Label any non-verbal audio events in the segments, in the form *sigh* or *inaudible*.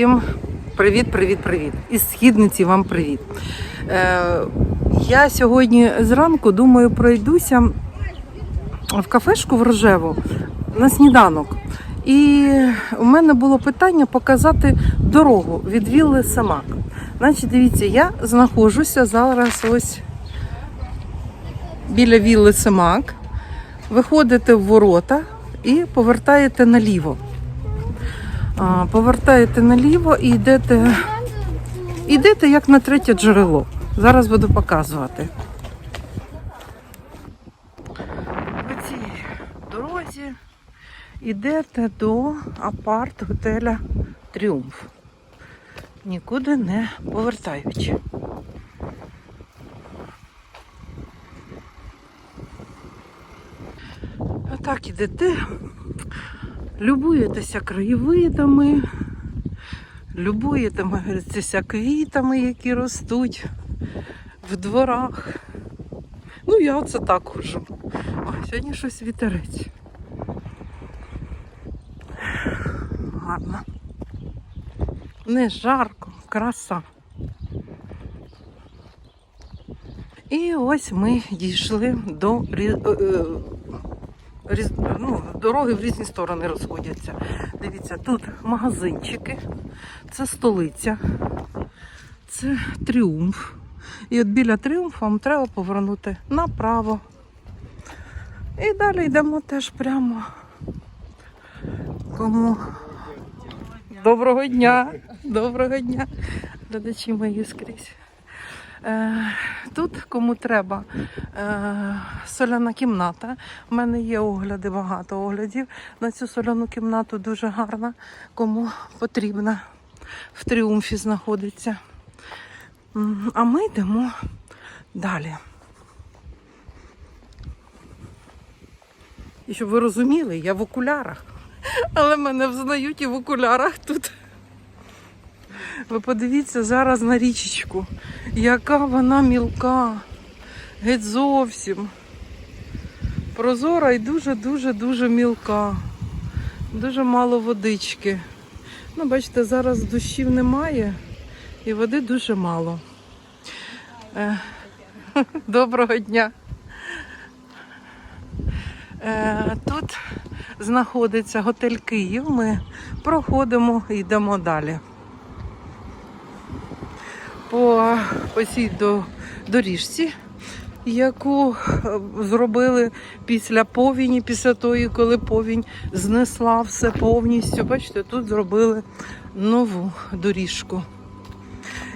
Всім, всім привіт, привіт, привіт. Із східниці вам привіт. Е, я сьогодні зранку думаю, пройдуся в кафешку в Рожеву на сніданок. І у мене було питання показати дорогу від Вілли Самак. Значить, дивіться, я знаходжуся зараз ось біля Вілли Семак. Виходите в ворота і повертаєте наліво. Повертаєте наліво і йдете, йдете як на третє джерело. Зараз буду показувати. По цій дорозі йдете до апарт готеля Тріумф. Нікуди не повертаючи. Отак ідете, любуєтеся краєвидами, любуєтеся квітами, які ростуть в дворах. Ну, я оце так хожу. Ой, сьогодні щось вітерець. Гарно. Не жарко, краса. І ось ми дійшли до е, е, різ- ну, дороги в різні сторони розходяться. Дивіться, тут магазинчики, це столиця, це тріумф. І от біля тріумфу вам треба повернути направо. І далі йдемо теж прямо. Кому доброго дня! Доброго дня, глядачі мої скрізь. Е, Тут кому треба е, соляна кімната. У мене є огляди, багато оглядів на цю соляну кімнату дуже гарна. Кому потрібна в тріумфі знаходиться. А ми йдемо далі. І щоб ви розуміли, я в окулярах. Але мене взнають і в окулярах тут. Ви подивіться зараз на річечку, яка вона мілка, геть зовсім. Прозора і дуже-дуже-дуже мілка. Дуже мало водички. Ну, бачите, зараз дощів немає і води дуже мало. Е, *laughs* Доброго дня. Е, Тут знаходиться готель Київ. Ми проходимо і йдемо далі по, по цій до, доріжці, яку е, зробили після повіні, після тої, коли повінь знесла все повністю. Бачите, тут зробили нову доріжку.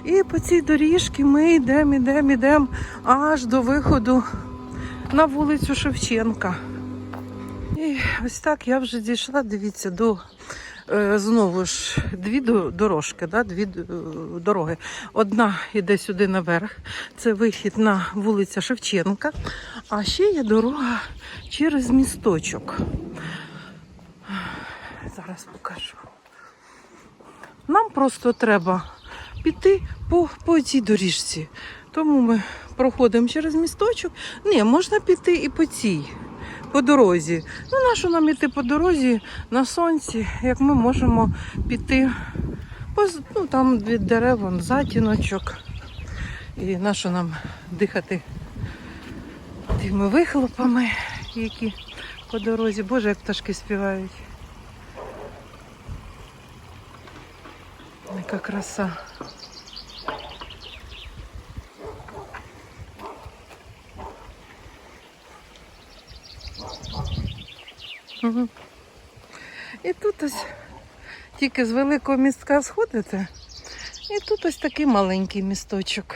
І по цій доріжці ми йдемо, йдемо, йдемо аж до виходу на вулицю Шевченка. І ось так я вже дійшла, дивіться, до знову ж дві дорожки, да, дві е, дороги. Одна йде сюди наверх, це вихід на вулиця Шевченка, а ще є дорога через місточок. Зараз покажу. Нам просто треба піти по, по цій доріжці. Тому ми проходимо через місточок. Ні, можна піти і по цій, по дорозі. Ну, нащо нам іти по дорозі на сонці, як ми можемо піти ну, там від дерев, вон, затіночок. І нащо нам дихати тими вихлопами, які по дорозі. Боже, як пташки співають. Яка краса. І тут ось тільки з великого містка сходите, і тут ось такий маленький місточок.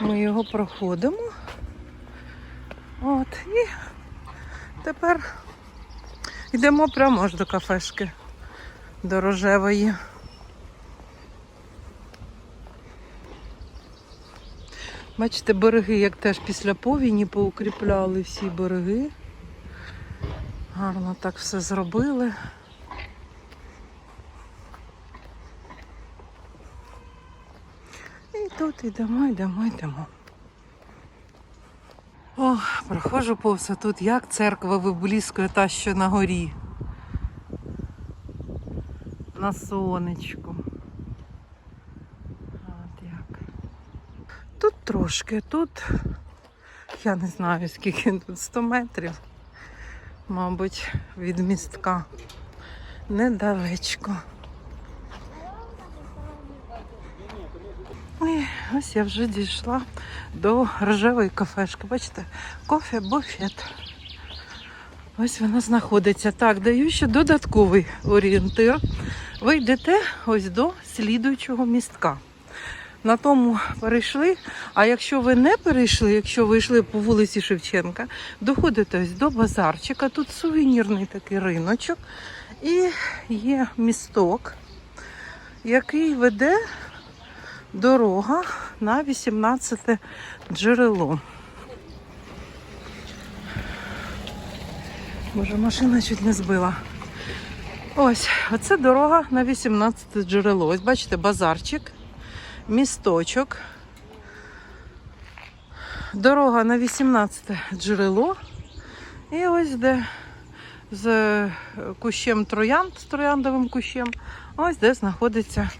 Ми його проходимо. От, і тепер йдемо прямо аж до кафешки, до рожевої. Бачите, береги, як теж після повіні поукріпляли всі береги. Гарно так все зробили. І тут йдемо, йдемо, йдемо. О, проходжу повз а тут, як церква виблискує та, що на горі. На сонечку. От як. Тут трошки, тут я не знаю скільки тут 100 метрів, мабуть, від містка. Недалечко. Ой, ось я вже дійшла до рожевої кафешки. Бачите, кофе, буфет. Ось вона знаходиться. Так, даю ще додатковий орієнтир. Ви йдете ось до слідуючого містка. На тому перейшли. А якщо ви не перейшли, якщо ви йшли по вулиці Шевченка, доходите ось до базарчика. Тут сувенірний такий риночок. І є місток, який веде дорога на 18 джерело. Боже, машина чуть не збила. Ось, оце дорога на 18 джерело. Ось бачите, базарчик, місточок. Дорога на 18 джерело. І ось де з е, кущем троянд, з трояндовим кущем, ось де знаходиться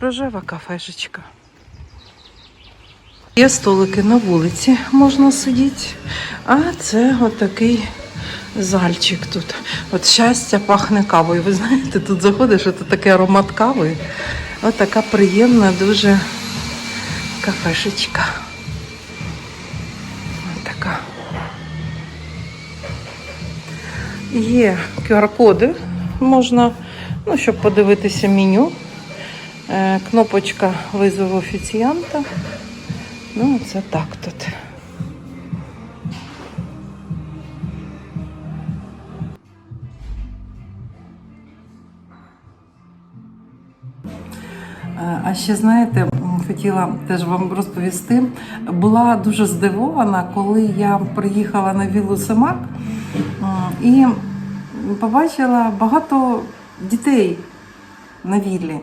рожева кафешечка. Є столики на вулиці, можна сидіти. А це отакий зальчик тут. От щастя пахне кавою. Ви знаєте, тут заходиш, от такий аромат кави. От така приємна дуже кафешечка. От така. Є QR-коди, можна, ну, щоб подивитися меню. Е, Кнопочка визову офіціанта. Ну, це так тут. А ще знаєте, хотіла теж вам розповісти. Була дуже здивована, коли я приїхала на віллу Семак і побачила багато дітей на віллі.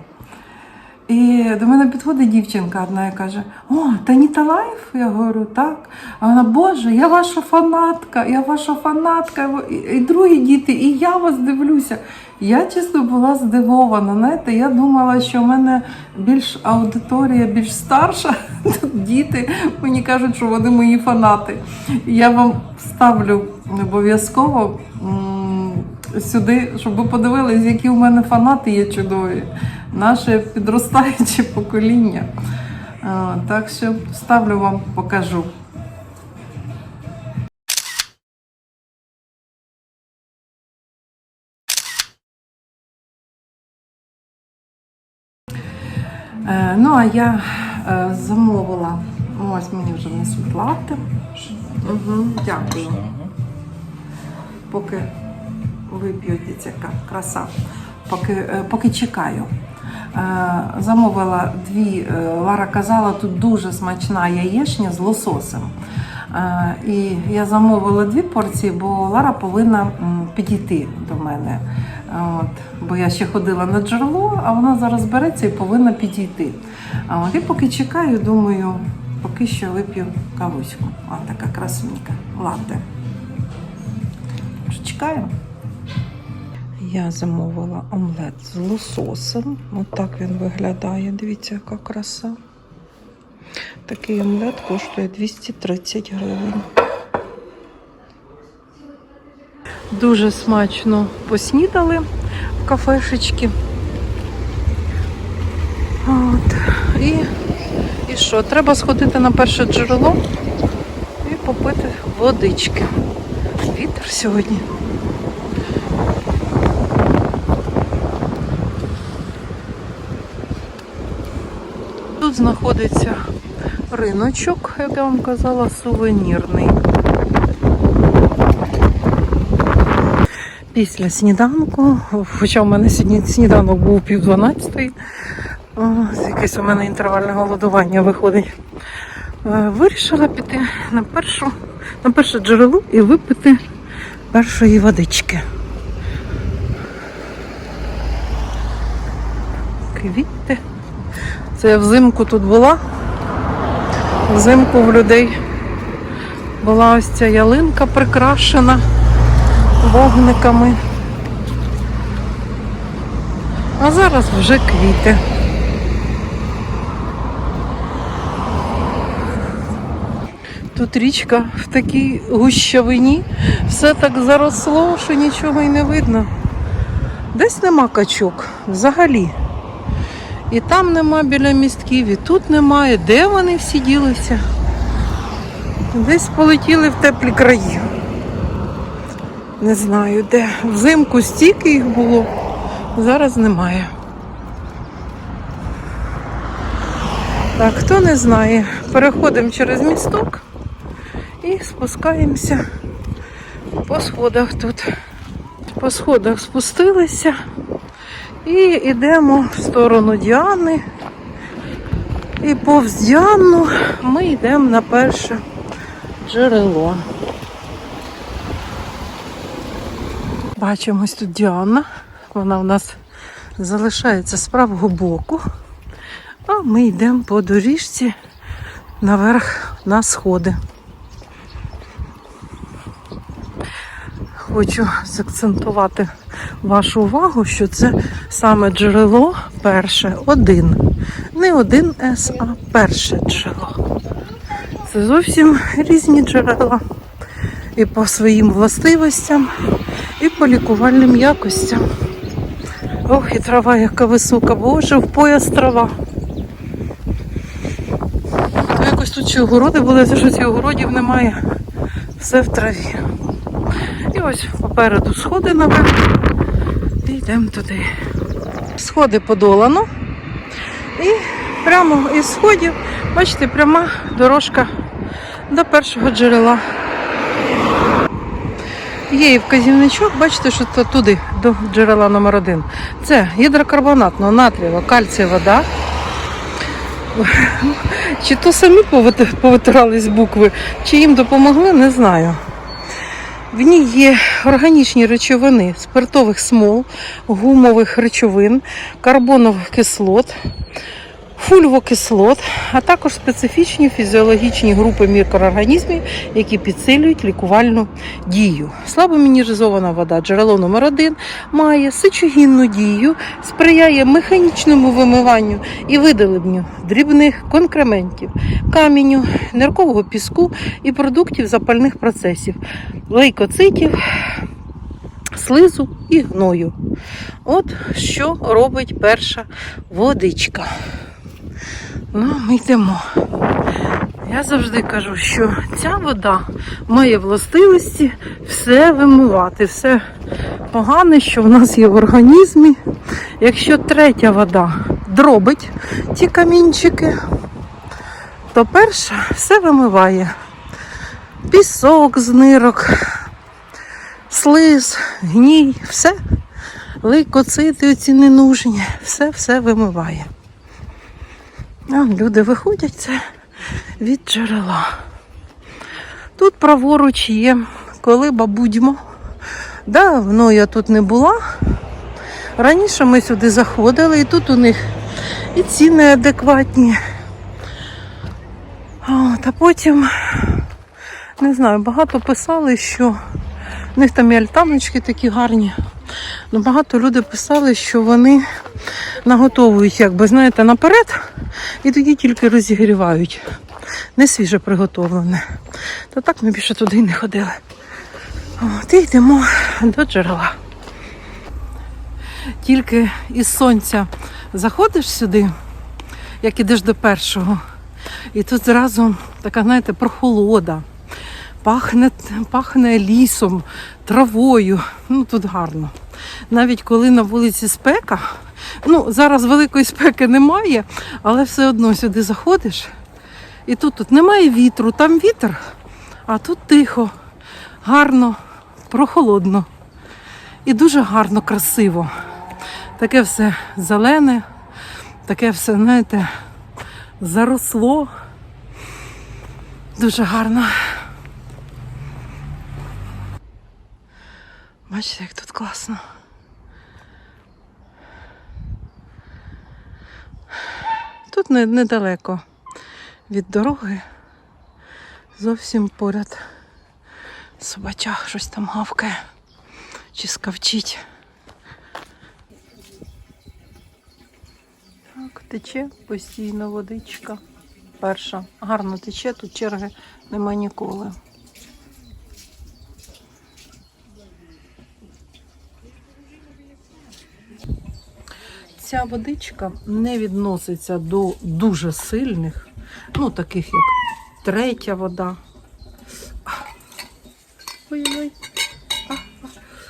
І до мене підходить дівчинка одна і каже: О, Таніта Лайф? Я говорю, так. А вона, Боже, я ваша фанатка, я ваша фанатка, і, другі діти, і я вас дивлюся. Я чесно була здивована. Знаєте, я думала, що в мене більш аудиторія, більш старша. *laughs* Тут діти мені кажуть, що вони мої фанати. Я вам ставлю обов'язково сюди, щоб ви подивились, які у мене фанати є чудові. Наше підростаюче покоління. Так що ставлю вам, покажу. Ну, а я е, замовила. Ось мені вже несуть лапти. Угу, дякую. Поки вип'ю яка краса. Поки, е, поки чекаю. Е, Замовила дві, е, Лара казала, тут дуже смачна яєчня з лососем. Е, І я замовила дві порції, бо Лара повинна підійти до мене. От, бо я ще ходила на джерело, а вона зараз береться і повинна підійти. А от, і поки чекаю, думаю, поки що вип'ю кавуську. А така красунька, латте. Чекаю. Я замовила омлет з лососем. Отак він виглядає. Дивіться, яка краса. Такий омлет коштує 230 гривень. Дуже смачно поснідали в кафешечці. От. І, і що? Треба сходити на перше джерело і попити водички. Вітер сьогодні. Тут знаходиться риночок, як я вам казала, сувенірний. Після сніданку, хоча в мене сьогодні сніданок був пів дванадцятої, о, якесь у мене інтервальне голодування виходить. Е, Вирішила піти на першу, на перше джерело і випити першої водички. Квіти. Це я взимку тут була. Взимку в людей була ось ця ялинка прикрашена вогниками. А зараз вже квіти. Тут річка в такій гущавині, все так заросло, що нічого й не видно. Десь нема качок взагалі. І там нема біля містків, і тут немає. Де вони всі ділися? Десь полетіли в теплі краї. Не знаю де. Взимку стільки їх було, зараз немає. Так, хто не знає, переходимо через місток і спускаємося по сходах тут. По сходах спустилися і йдемо в сторону Діани. І повз Діану ми йдемо на перше джерело. Бачимо ось тут Діана. Вона в нас залишається з правого боку. А ми йдемо по доріжці наверх на сходи. Хочу заакцентувати вашу увагу, що це саме джерело перше один. Не один С, а перше джерело. Це зовсім різні джерела. І по своїм властивостям, і по лікувальним якостям. Ох, і трава, яка висока, боже, в пояс трава. То якось тут чи огороди були, це що цих огородів немає. Все в траві. І ось попереду сходи наверх. І йдемо туди. Сходи подолано. І прямо із сходів, бачите, пряма дорожка до першого джерела. Є і вказівничок, бачите, що то туди, до джерела номер один. Це гідрокарбонатна, натрієва, кальцієва вода. Чи то самі повитирались букви, чи їм допомогли, не знаю. В ній є органічні речовини спиртових смол, гумових речовин, карбонових кислот, фульвокислот, а також специфічні фізіологічні групи мікроорганізмів, які підсилюють лікувальну дію. Слабомінеризована вода, джерело номер 1 має сечогінну дію, сприяє механічному вимиванню і видаленню дрібних конкрементів, каміню, ниркового піску і продуктів запальних процесів, лейкоцитів, слизу і гною. От що робить перша водичка. Ну, ми йдемо. Я завжди кажу, що ця вода має властивості все вимивати, все погане, що в нас є в організмі. Якщо третя вода дробить ті камінчики, то перша все вимиває. Пісок з нирок, слиз, гній, все, лейкоцити оці ненужні, все-все вимиває. А люди виходять це від джерела. Тут праворуч є, коли бабудьмо. Давно я тут не була. Раніше ми сюди заходили, і тут у них і ціни адекватні. От, а потім, не знаю, багато писали, що в них там і альтаночки такі гарні. Ну, багато людей писали, що вони наготовують, якби, знаєте, наперед, і тоді тільки розігрівають. Не свіже приготовлене. То так ми більше туди не ходили. От, і йдемо до джерела. Тільки із сонця заходиш сюди, як ідеш до першого, і тут зразу така, знаєте, прохолода. Пахне, пахне лісом, травою. Ну тут гарно. Навіть коли на вулиці спека, ну зараз великої спеки немає, але все одно сюди заходиш. І тут, тут немає вітру, там вітер, а тут тихо, гарно, прохолодно. І дуже гарно, красиво. Таке все зелене, таке все, знаєте, заросло. Дуже гарно. Бачите, як тут класно. Тут недалеко від дороги, зовсім поряд Собачах щось там гавкає чи скавчить. Так, тече постійно водичка. Перша. Гарно тече, тут черги нема ніколи. Ця водичка не відноситься до дуже сильних, ну таких як третя вода. Ой-ой.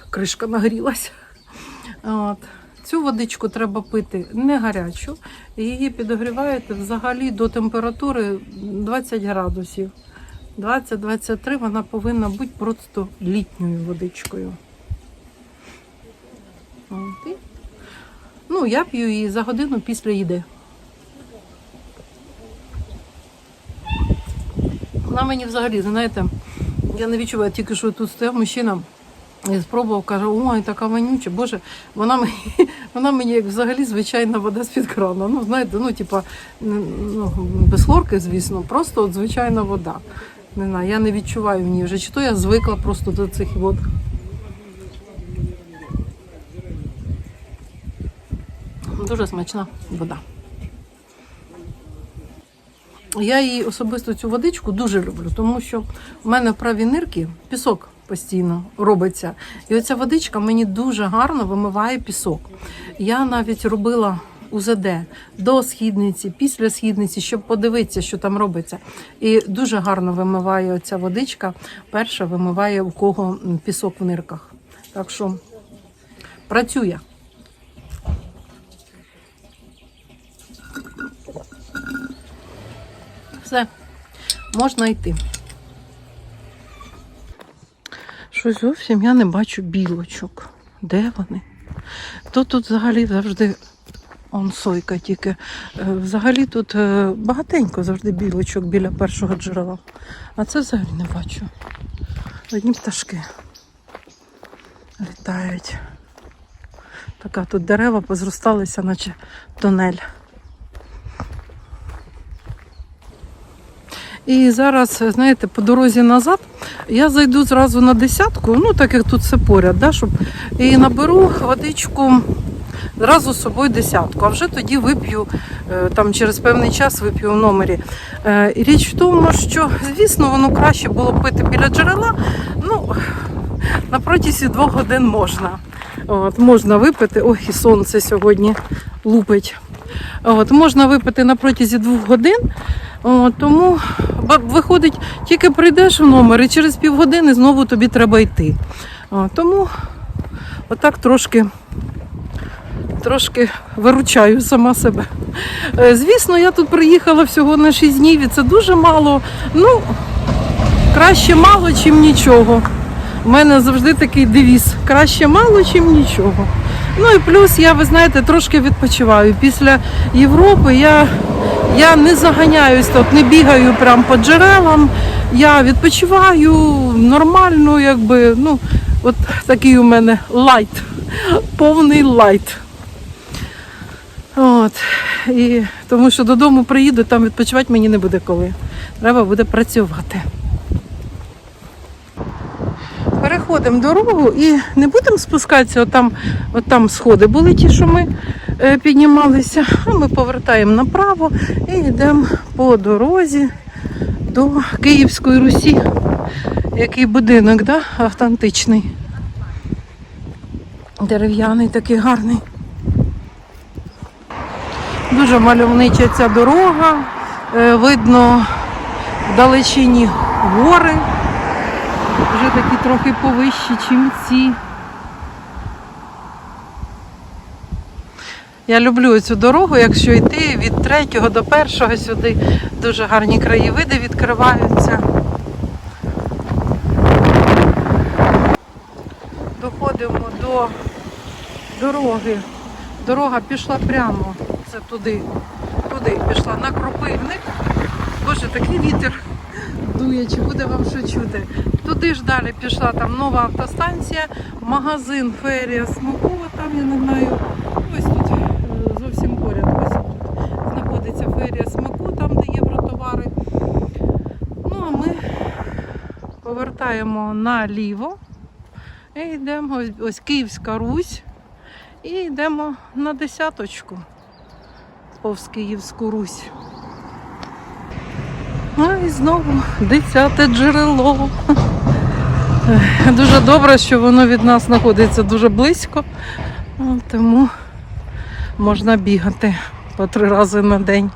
Кришка нагрілася. От. Цю водичку треба пити не гарячу. Її підогріваєте взагалі до температури 20 градусів. 20-23 вона повинна бути просто літньою водичкою. От. Ну, я п'ю її за годину після їди. Вона мені взагалі, знаєте, я не відчуваю, тільки що тут стояв мужчина і спробував, каже, ой, така вонюча, боже, вона мені, *laughs* вона мені як взагалі звичайна вода з-під крана. Ну, знаєте, ну, типа, ну, без хлорки, звісно, просто от звичайна вода. Не знаю, я не відчуваю в ній вже. Чи то я звикла просто до цих вод. Дуже смачна вода. Я її особисто цю водичку дуже люблю, тому що в мене в правій нирки пісок постійно робиться. І оця водичка мені дуже гарно вимиває пісок. Я навіть робила УЗД до східниці, після східниці, щоб подивитися, що там робиться. І дуже гарно вимиває оця водичка. Перша вимиває у кого пісок в нирках. Так що працює. Все, можна йти. Щось зовсім я не бачу білочок. Де вони? То тут взагалі завжди он сойка тільки. Е, Взагалі тут е, багатенько завжди білочок біля першого джерела. А це взагалі не бачу. Одні пташки літають. Така тут дерева позросталися, наче тунель. І зараз, знаєте, по дорозі назад я зайду зразу на десятку, ну так як тут все поряд, да, щоб і наберу водичку зразу з собою десятку, а вже тоді вип'ю е, там через певний час вип'ю в номері. Е, річ в тому, що звісно, воно краще було пити біля джерела. Ну, на протязі двох годин можна. От, можна випити. Ой, і сонце сьогодні лупить. От, можна випити на протязі двох годин. От, тому виходить, тільки прийдеш в номер і через півгодини знову тобі треба йти. От, тому отак трошки, трошки виручаю сама себе. Е, Звісно, я тут приїхала всього на 6 днів і це дуже мало. Ну, краще мало, чим нічого. У мене завжди такий девіз. Краще мало, чим нічого. Ну і плюс я, ви знаєте, трошки відпочиваю. Після Європи я, я не заганяюсь тут, не бігаю прямо по джерелам. Я відпочиваю нормально, якби, ну, от такий у мене лайт, повний лайт. От. І тому що додому приїду, там відпочивати мені не буде коли. Треба буде працювати. Переходимо дорогу і не будемо спускатися, отам, отам сходи були ті, що ми е, піднімалися, а ми повертаємо направо і йдемо по дорозі до Київської Русі. Який будинок, да? автентичний. Дерев'яний такий гарний. Дуже мальовнича ця дорога. Е, Видно вдалечині гори. Вже такі трохи повищі, чим ці. Я люблю цю дорогу, якщо йти від третього до першого сюди дуже гарні краєвиди відкриваються. Доходимо до дороги. Дорога пішла прямо. Це туди. Туди пішла на кропивник. Боже, такий вітер дує, чи буде вам що чути. Туди ж далі пішла там нова автостанція, магазин Ферія Смакова, там я не знаю. Ось тут е, зовсім поряд. Ось тут знаходиться Ферія Смаку, там де євротовари. Ну а ми повертаємо. наліво. І йдемо ось, ось Київська Русь. І йдемо на десяточку. Повз Київську Русь. Ну і знову десяте джерело. Дуже добре, що воно від нас знаходиться дуже близько, тому можна бігати по три рази на день.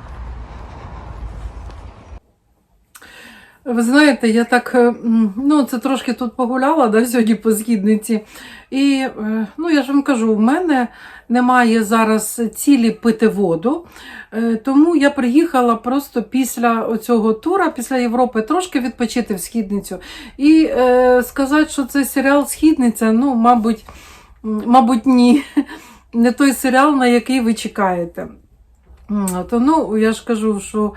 Ви знаєте, я так, е, ну, це трошки тут погуляла да, сьогодні по східниці. І е, ну, я ж вам кажу, в мене немає зараз цілі пити воду. Е, Тому я приїхала просто після оцього тура, після Європи, трошки відпочити в східницю. І е, сказати, що це серіал Східниця, ну, мабуть, мабуть, ні. Не той серіал, на який ви чекаєте. То ну, я ж кажу, що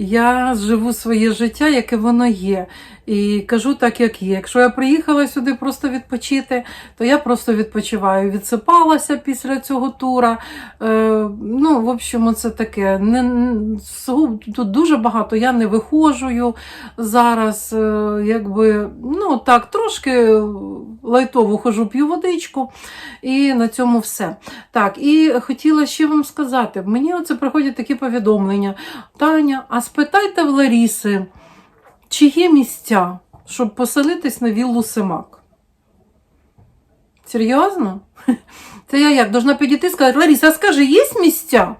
я живу своє життя, яке воно є. І кажу так, як є. Якщо я приїхала сюди просто відпочити, то я просто відпочиваю. Відсипалася після цього тура. Е, ну, в общем, це таке. Не, тут дуже багато. Я не виходжую зараз. Е, якби, ну так, трошки лайтово хожу, п'ю водичку, і на цьому все. Так, і хотіла ще вам сказати: мені оце приходять такі повідомлення. Таня, а спитайте в Ларіси, чи є місця, щоб поселитись на віллу Семак? Серйозно? *laughs* Це я як? Должна підійти і сказати, Ларіса, скажи, є місця?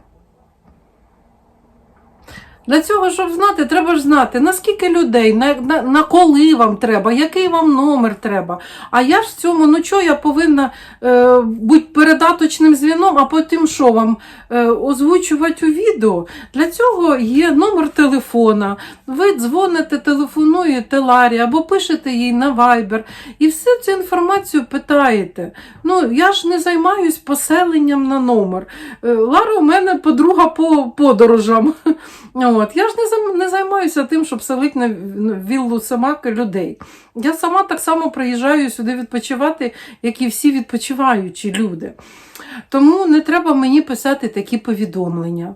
Для цього, щоб знати, треба ж знати, наскільки людей, на, на, на коли вам треба, який вам номер треба. А я ж в цьому, ну чого я повинна е, бути передаточним дзвіном, а потім що вам е, озвучувати у відео? Для цього є номер телефона. Ви дзвоните, телефонуєте Ларі або пишете їй на Viber і всю цю інформацію питаєте. Ну, я ж не займаюсь поселенням на номер. Е, Лара у мене подруга по подорожам. *laughs* От. Я ж не, не займаюся тим, щоб селити на в- віллу Самак людей. Я сама так само приїжджаю сюди відпочивати, як і всі відпочиваючі люди. Тому не треба мені писати такі повідомлення.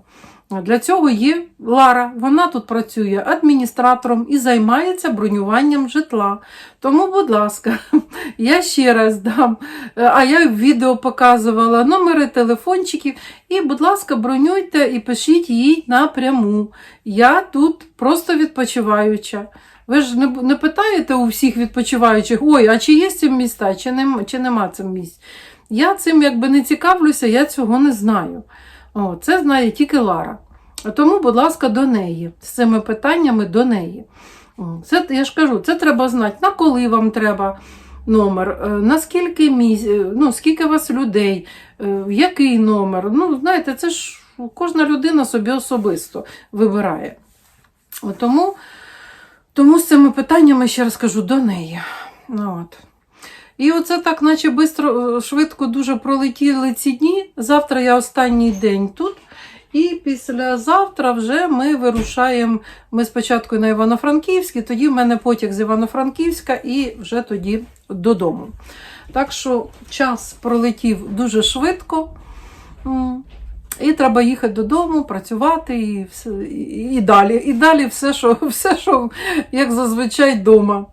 Для цього є Лара. Вона тут працює адміністратором і займається бронюванням житла. Тому, будь ласка, *laughs* я ще раз дам. Е, А я відео показувала номери телефончиків. І, будь ласка, бронюйте і пишіть їй напряму. Я тут просто відпочиваюча. Ви ж не, не питаєте у всіх відпочиваючих, ой, а чи є цим міста, чи, нема, чи нема цим місць. Я цим якби не цікавлюся, я цього не знаю. О, це знає тільки Лара. Тому, будь ласка, до неї. З цими питаннями до неї. Це, я ж кажу, це треба знати, на коли вам треба номер, е, на скільки міс... е, ну, скільки вас людей, е, який номер. Ну, знаєте, це ж кожна людина собі особисто вибирає. Тому, тому з цими питаннями, ще раз кажу, до неї. От. І оце так, наче бистро, е, швидко дуже пролетіли ці дні. Завтра я останній день тут. І післязавтра вже ми вирушаємо. Ми спочатку на Івано-Франківський, тоді в мене потяг з Івано-Франківська і вже тоді додому. Так що час пролетів дуже швидко. І треба їхати додому, працювати і, все, і далі. І далі все, що, *laughs* все, що як зазвичай вдома.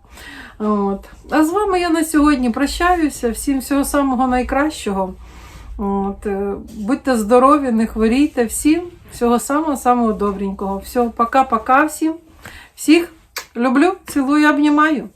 От. А з вами я на сьогодні прощаюся. Всім всього самого найкращого. От. е, Будьте здорові, не хворійте. Всім всього самого самого добренького. Всього, пока-пока всім. Всіх люблю, цілую, обнімаю.